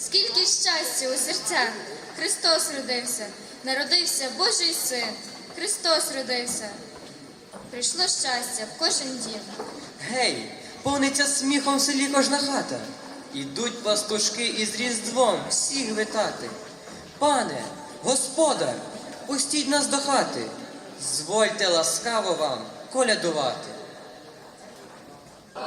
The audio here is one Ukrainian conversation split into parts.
Скільки щастя у серцях! Христос родився, народився Божий син, Христос родився. Прийшло щастя в кожен дім. Гей, повниться сміхом в селі кожна хата. Ідуть пастушки із різдвом всіх витати. Пане, господар, пустіть нас до хати. Звольте ласкаво вам колядувати. Ми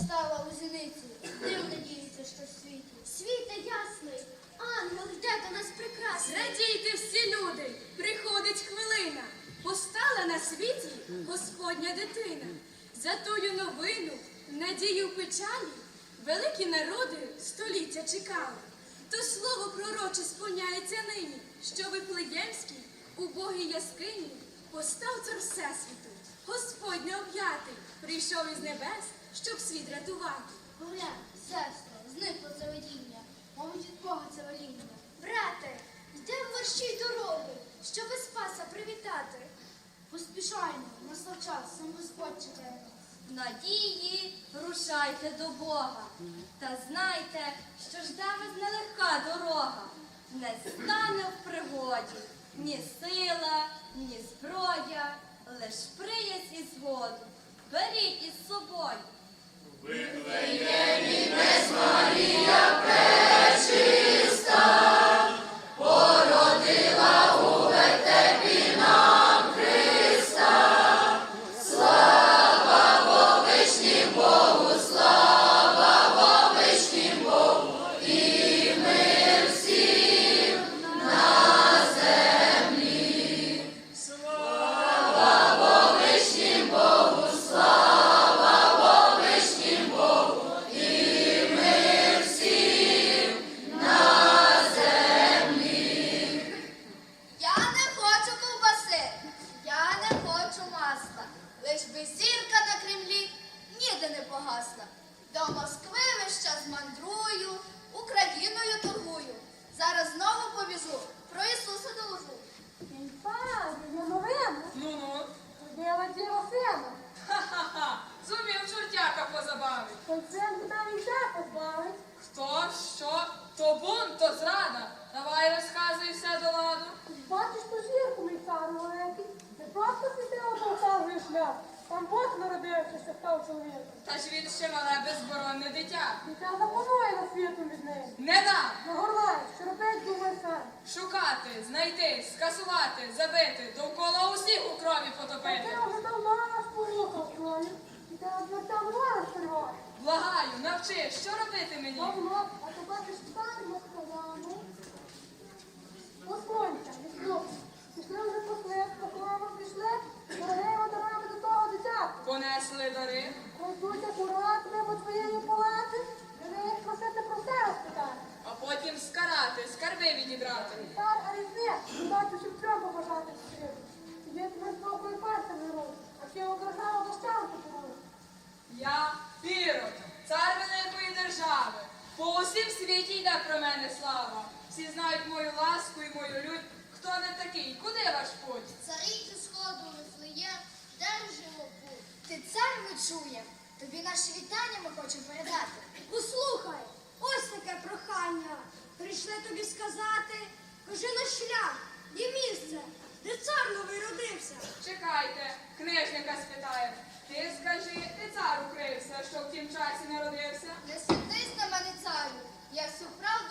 встала у зіниці, див надіється, що світі. Світе ясний, ангел йде до нас прекрасний. Радійте всі люди, приходить хвилина. Постала на світі Господня дитина. За тую новину, надію в печалі, великі народи століття чекали. То слово пророче сповняється нині, що Вифлеємський, убогій яскині, постав цар Всесвіту, Господь необ'ятий, прийшов із небес, щоб світ рятувати. Поглянь, сестро, зникло це видіння, мабуть, від Бога це воління. Брате, йдемо верщій дороги, щоби Спаса привітати. Поспішаймо, настав час, сам Господь чекає нас. Надії рушайте до Бога. Та знайте, що жде вас нелегка дорога. Не стане в пригоді ні сила, ні зброя, лиш приязнь і згоду. Беріть із собою. Я не просто світило полтавий шлях, там Бог народився, що став чоловіком. Та ж він ще мале безборонне дитя. Дитя запанує на світу від неї. Не дам Не горлай, що робить думає сам. шукати, знайти, скасувати, забити, довкола усіх у крові Та потопити. ти вже давно нас порухав крові, і ти там ворог триває. Благаю, Навчи, що робити мені? Павло, а то бачиш старимо сказано. Послонця, віслюк. Пішли вже поклоном дорогими дорогами до того дитя. Понесли дари. Кладуть акурат мимо твоєї палати, де їх просити про все розпитати. А потім скарати, скарби відібрати. Цар Арізне, бачу, щоб цьому бажати всім. Є тебе з боку і пальцем не рух, а ті ображав дощанку пору. Я Пірот, цар великої держави. По усім світі йде про мене слава. Всі знають мою ласку і мою лють. Хто не такий? Куди ваш путь? Цариці сходу Вифлеєм, держимо путь. Ти цар ми чує, тобі наші вітання ми хочемо передати. Послухай, ось таке прохання. Прийшли тобі сказати, кажи на шлях, є місце, де цар новий родився. Чекайте, книжника спитає. Ти скажи, ти цар укрився, що в тім часі народився? Не сердись на мене царю, я всю правду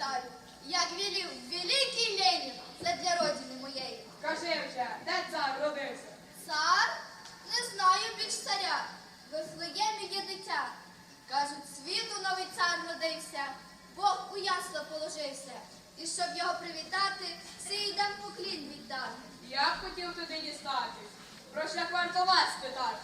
промотаю, як вілів великий Ленін задля родини моєї. Кажи вже, де цар родився? Цар? Не знаю більш царя. Вифлеємі є дитя. Кажуть, світу новий цар родився, Бог у ясла положився. І щоб його привітати, сей дам поклін віддати. Я б хотів туди дістатись. Про шлях варто вас спитати.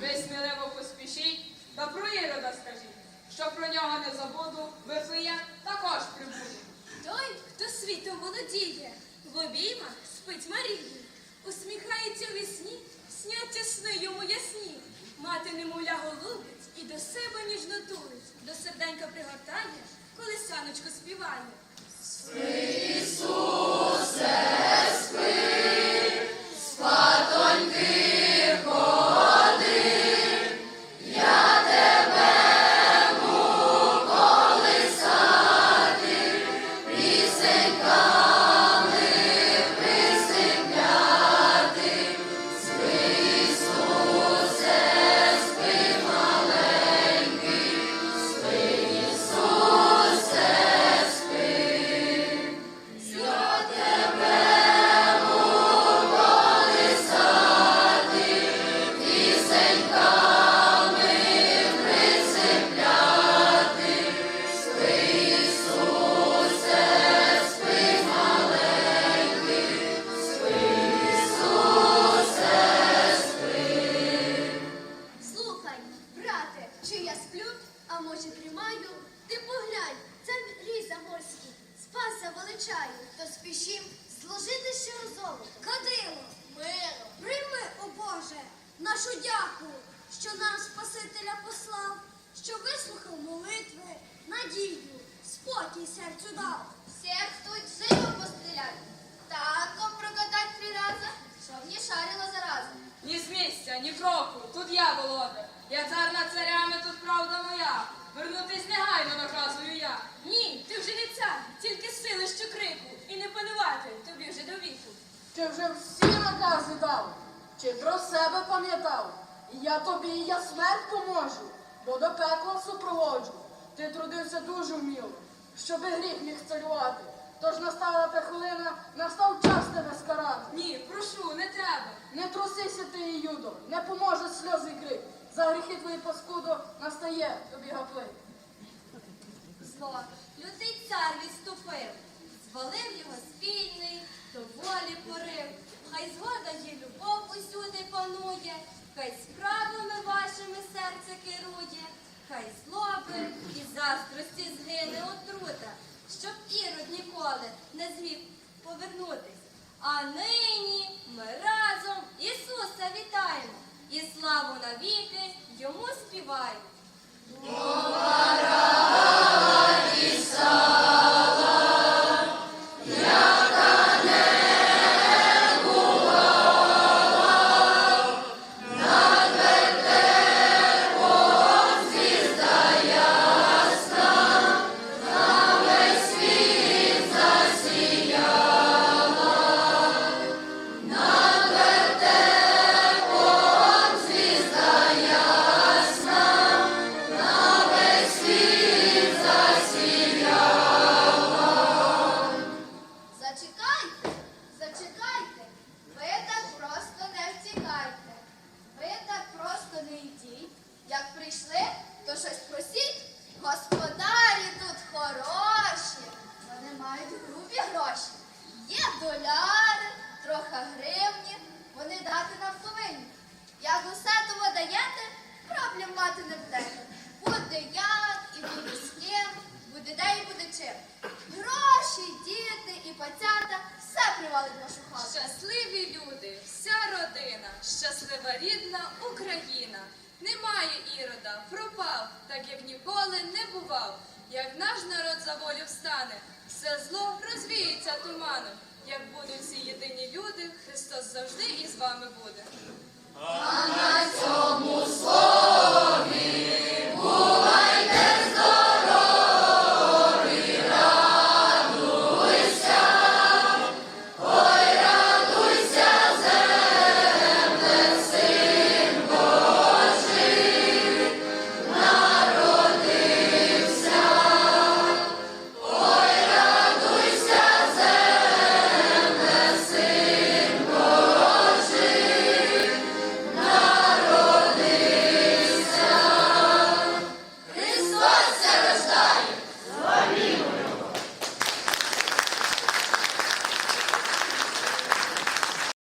Ви сміливо поспішіть, та про Ірода скажіть, що про нього не забуду, Вифлеєм також прибуде. Той, хто світом володіє, в обіймах спить Марії, усміхається у вісні, сняться сни йому ясні. Мати немовля голубить і до себе ніжно тулить, до серденька пригортає, коли саночко співає. Спаса то спішім зложити щиро золото. Кадило, Миро, прийми, о Боже, нашу дяку, що нам Спасителя послав, що вислухав молитви, надію, спокій серцю дав. тут живо постріляти. Танком прокатать три рази, щоб не шарила зараза. Ні з місця, ні кроку, тут я володар. Я цар над царями, тут правда моя. Вернутись негайно наказую я. Ні, ти вже не цар, тільки сили, що крику, і не панувати тобі вже до віку. Чи вже всі накази дав, чи про себе пам'ятав? І я тобі, і я смерть поможу, бо до пекла супроводжу. Ти трудився дуже вміло, щоби гріх міг царювати. Тож настала та хвилина, настав час тебе скарати. Ні, прошу, не треба. Не трусися ти, Юдо, не поможе сльози й крик. За гріхи твої паскудо настає тобі гаплик. Зло, лютий цар відступив, звалив його спільний, до волі порив. Хай згода є любов усюди панує, хай справами вашими серце керує, хай злоби і заздрості згине отрута, щоб ірод ніколи не зміг повернутись. А нині ми разом Ісуса вітаємо і славу навіки йому співаємо. Як прийшли, то щось просіть. Господарі тут хороші, вони мають грубі гроші. Є доляри, трохи гривні, вони дати нам повинні. Як усе того даєте, проблем мати не буде. Буде як і буде з ким, буде де і буде чим. Гроші, діти і пацята все привалить нашу хату. Щасливі люди, вся родина, щаслива рідна. Волю встане, все зло розвіється туманом. Як будуть всі єдині люди, Христос завжди із вами буде.